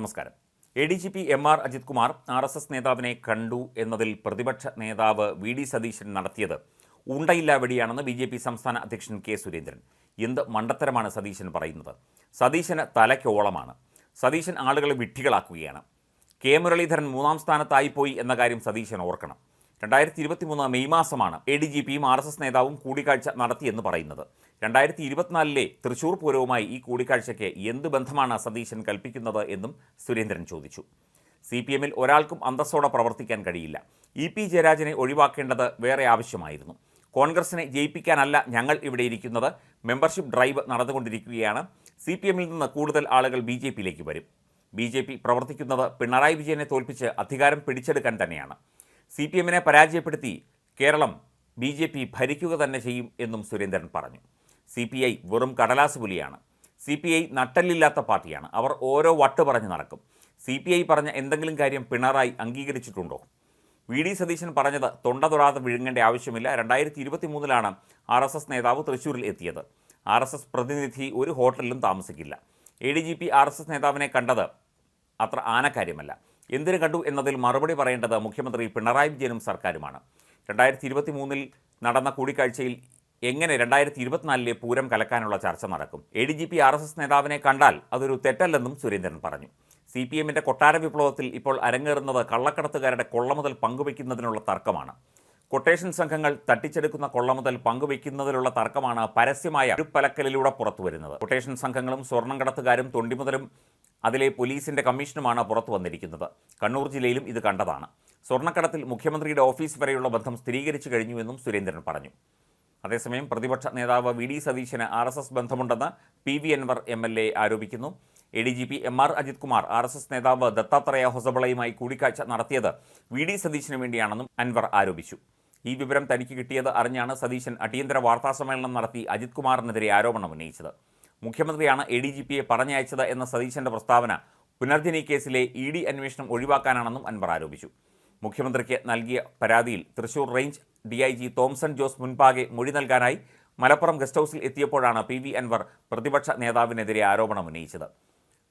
നമസ്കാരം. A D G P M R Ajith Kumar R S S നേതാവിനെ കണ്ടു എന്നതിൽ പ്രതിപക്ഷ നേതാവ് വി ഡി സതീശൻ നടത്തിയത് ഉണ്ടയില്ല വെടിയാണെന്ന് ബി ജെ പി സംസ്ഥാന അധ്യക്ഷൻ കെ സുരേന്ദ്രൻ. എന്ത് മണ്ടത്തരമാണ് സതീശൻ പറയുന്നത്? സതീശന് തലയ്ക്കോളമാണ്. സതീശൻ ആളുകളെ വിട്ടികളാക്കുകയാണ് കെ മുരളീധരൻ മൂന്നാം സ്ഥാനത്തായിപ്പോയി എന്ന കാര്യം സതീശൻ ഓർക്കണം. രണ്ടായിരത്തി ഇരുപത്തി മൂന്ന് മെയ് മാസമാണ് എ ഡി ജി പിയും ആർ എസ് എസ് നേതാവും കൂടിക്കാഴ്ച നടത്തിയെന്ന് പറയുന്നത്. രണ്ടായിരത്തി ഇരുപത്തിനാലിലെ തൃശൂർ പൂരവുമായി ഈ കൂടിക്കാഴ്ചയ്ക്ക് എന്ത് ബന്ധമാണ് സതീശൻ കൽപ്പിക്കുന്നത് എന്നും സുരേന്ദ്രൻ ചോദിച്ചു. സി പി എമ്മിൽ ഒരാൾക്കും അന്തസ്സോടെ പ്രവർത്തിക്കാൻ കഴിയില്ല. ഇ പി ജയരാജനെ ഒഴിവാക്കേണ്ടത് വേറെ ആവശ്യമായിരുന്നു. കോൺഗ്രസിനെ ജയിപ്പിക്കാനല്ല ഞങ്ങൾ ഇവിടെ ഇരിക്കുന്നത്. മെമ്പർഷിപ്പ് ഡ്രൈവ് നടന്നുകൊണ്ടിരിക്കുകയാണ്. സി പി എമ്മിൽ നിന്ന് കൂടുതൽ ആളുകൾ ബി ജെ പിയിലേക്ക് വരും. ബി ജെ പി പ്രവർത്തിക്കുന്നത് പിണറായി വിജയനെ തോൽപ്പിച്ച് അധികാരം പിടിച്ചെടുക്കാൻ തന്നെയാണ്. സി പി എമ്മിനെ പരാജയപ്പെടുത്തി കേരളം ബി ജെ പി ഭരിക്കുക തന്നെ ചെയ്യും എന്നും സുരേന്ദ്രൻ പറഞ്ഞു. സി പി ഐ വെറും കടലാസ് പുലിയാണ്. സി പി ഐ നട്ടല്ലില്ലാത്ത പാർട്ടിയാണ്. അവർ ഓരോ വട്ട് പറഞ്ഞ് നടക്കും. സി പി ഐ പറഞ്ഞ എന്തെങ്കിലും കാര്യം പിണറായി അംഗീകരിച്ചിട്ടുണ്ടോ? വി ഡി സതീശൻ പറഞ്ഞത് തൊണ്ട തൊടാതെ വിഴുങ്ങേണ്ട ആവശ്യമില്ല. രണ്ടായിരത്തി ഇരുപത്തി മൂന്നിലാണ് ആർ എസ് എസ് നേതാവ് തൃശ്ശൂരിൽ എത്തിയത്. ആർ എസ് എസ് പ്രതിനിധി ഒരു ഹോട്ടലിലും താമസിക്കില്ല. A D G P R S S നേതാവിനെ കണ്ടത് അത്ര ആനക്കാര്യമല്ല. എന്തിനു കണ്ടു എന്നതിൽ മറുപടി പറയേണ്ടത് മുഖ്യമന്ത്രി പിണറായി വിജയനും സർക്കാരുമാണ്. രണ്ടായിരത്തി ഇരുപത്തി മൂന്നിൽ നടന്ന കൂടിക്കാഴ്ചയിൽ എങ്ങനെ രണ്ടായിരത്തി ഇരുപത്തിനാലിലെ പൂരം കലക്കാനുള്ള ചർച്ച നടക്കും. A D G P R S S നേതാവിനെ കണ്ടാൽ അതൊരു തെറ്റല്ലെന്നും സുരേന്ദ്രൻ പറഞ്ഞു. സി പി എമ്മിന്റെ കൊട്ടാര വിപ്ലവത്തിൽ ഇപ്പോൾ അരങ്ങേറുന്നത് കള്ളക്കടത്തുകാരുടെ കൊള്ളമുതൽ പങ്കുവയ്ക്കുന്നതിനുള്ള തർക്കമാണ്. കൊട്ടേഷൻ സംഘങ്ങൾ തട്ടിച്ചെടുക്കുന്ന കൊള്ളമുതൽ പങ്കുവയ്ക്കുന്നതിലുള്ള തർക്കമാണ് പരസ്യമായ പലക്കലിലൂടെ പുറത്തു വരുന്നത് കൊട്ടേഷൻ സംഘങ്ങളും സ്വർണം കടത്തുകാരും തൊണ്ടിമുതലും അതിലെ പോലീസിന്റെ കമ്മീഷനുമാണ് പുറത്തു വന്നിരിക്കുന്നത്. കണ്ണൂർ ജില്ലയിലും ഇത് കണ്ടതാണ്. സ്വർണക്കടത്തിൽ മുഖ്യമന്ത്രിയുടെ ഓഫീസ് വരെയുള്ള ബന്ധം സ്ഥിരീകരിച്ചു കഴിഞ്ഞുവെന്നും സുരേന്ദ്രൻ പറഞ്ഞു. അതേസമയം പ്രതിപക്ഷ നേതാവ് വി ഡി സതീശന് ആർ എസ് എസ് ബന്ധമുണ്ടെന്ന് P V Anvar M L A ആരോപിക്കുന്നു. A D G P M R Ajith Kumar R S S നേതാവ് ദത്താത്രേയ ഹൊസബളയുമായി കൂടിക്കാഴ്ച നടത്തിയത് വി ഡി സതീശന് വേണ്ടിയാണെന്നും അൻവർ ആരോപിച്ചു. ഈ വിവരം തനിക്ക് കിട്ടിയത് അറിഞ്ഞാണ് സതീശൻ അടിയന്തര വാർത്താസമ്മേളനം നടത്തി അജിത് കുമാറിനെതിരെ ആരോപണം ഉന്നയിച്ചത്. മുഖ്യമന്ത്രിയാണ് എ ഡി ജി പിയെ പറഞ്ഞയച്ചത് എന്ന സതീശന്റെ പ്രസ്താവന പുനർജനി കേസിലെ ഇ ഡി അന്വേഷണം ഒഴിവാക്കാനാണെന്നും അൻവർ ആരോപിച്ചു. മുഖ്യമന്ത്രിക്ക് നൽകിയ പരാതിയിൽ Thrissur range D I G Thomson Jose മുൻപാകെ മൊഴി നൽകാനായി മലപ്പുറം ഗസ്റ്റ് ഹൗസിൽ എത്തിയപ്പോഴാണ് പി വി അൻവർ പ്രതിപക്ഷ നേതാവിനെതിരെ ആരോപണം ഉന്നയിച്ചത്.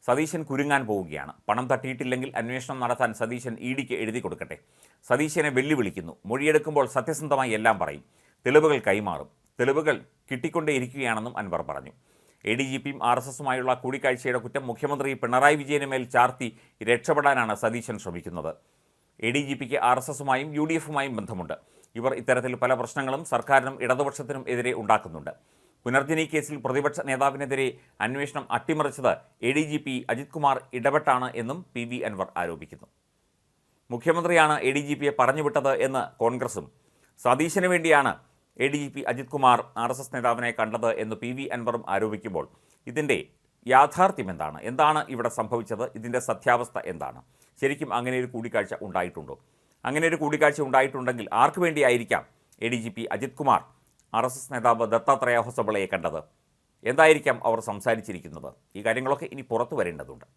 സതീശൻ കുരുങ്ങാൻ പോവുകയാണ്. പണം തട്ടിയിട്ടില്ലെങ്കിൽ അന്വേഷണം നടത്താൻ സതീശൻ ഇ ഡിക്ക് എഴുതി കൊടുക്കട്ടെ. സതീശനെ വെല്ലുവിളിക്കുന്നു. മൊഴിയെടുക്കുമ്പോൾ സത്യസന്ധമായി എല്ലാം പറയും. തെളിവുകൾ കൈമാറും. തെളിവുകൾ കിട്ടിക്കൊണ്ടേയിരിക്കുകയാണെന്നും അൻവർ പറഞ്ഞു. എ ഡി ജി പിയും ആർ എസ് എസുമായുള്ള കൂടിക്കാഴ്ചയുടെ കുറ്റം മുഖ്യമന്ത്രി പിണറായി വിജയന് മേൽ ചാർത്തി രക്ഷപ്പെടാനാണ് സതീശൻ ശ്രമിക്കുന്നത്. എ ഡി ജി പിക്ക് ആർ എസ് എസുമായും യു ഡി എഫുമായും ബന്ധമുണ്ട്. ഇവർ ഇത്തരത്തിൽ പല പ്രശ്നങ്ങളും സർക്കാരിനും ഇടതുപക്ഷത്തിനും എതിരെ ഉണ്ടാക്കുന്നുണ്ട്. പുനർജനി കേസിൽ പ്രതിപക്ഷ നേതാവിനെതിരെ അന്വേഷണം അട്ടിമറിച്ചത് A D G P Ajith Kumar ഇടപെട്ടാണ് എന്നും പി വി അൻവർ ആരോപിക്കുന്നു. മുഖ്യമന്ത്രിയാണ് എ ഡി ജി പിയെ പറഞ്ഞുവിട്ടത് എന്ന് കോൺഗ്രസും. സതീശന് വേണ്ടിയാണ് A D G P Ajith Kumar R S S നേതാവിനെ കണ്ടത് എന്ന് പി വി അൻവറും ആരോപിക്കുമ്പോൾ ഇതിന്റെ യാഥാർത്ഥ്യം എന്താണ്? എന്താണ് ഇവിടെ സംഭവിച്ചത്? ഇതിന്റെ സത്യാവസ്ഥ എന്താണ്? ശരിക്കും അങ്ങനെ ഒരു കൂടിക്കാഴ്ച ഉണ്ടായിട്ടുണ്ടോ? അങ്ങനെ ഒരു കൂടിക്കാഴ്ച ഉണ്ടായിട്ടുണ്ടെങ്കിൽ ആർക്കു വേണ്ടിയായിരിക്കാം A D G P Ajith Kumar R S S നേതാവ് ദത്താത്രേയ ഹൊസബളയെ കണ്ടത്? എന്തായിരിക്കാം അവർ സംസാരിച്ചിരിക്കുന്നത്? ഈ കാര്യങ്ങളൊക്കെ ഇനി പുറത്തു വരേണ്ടതുണ്ട്.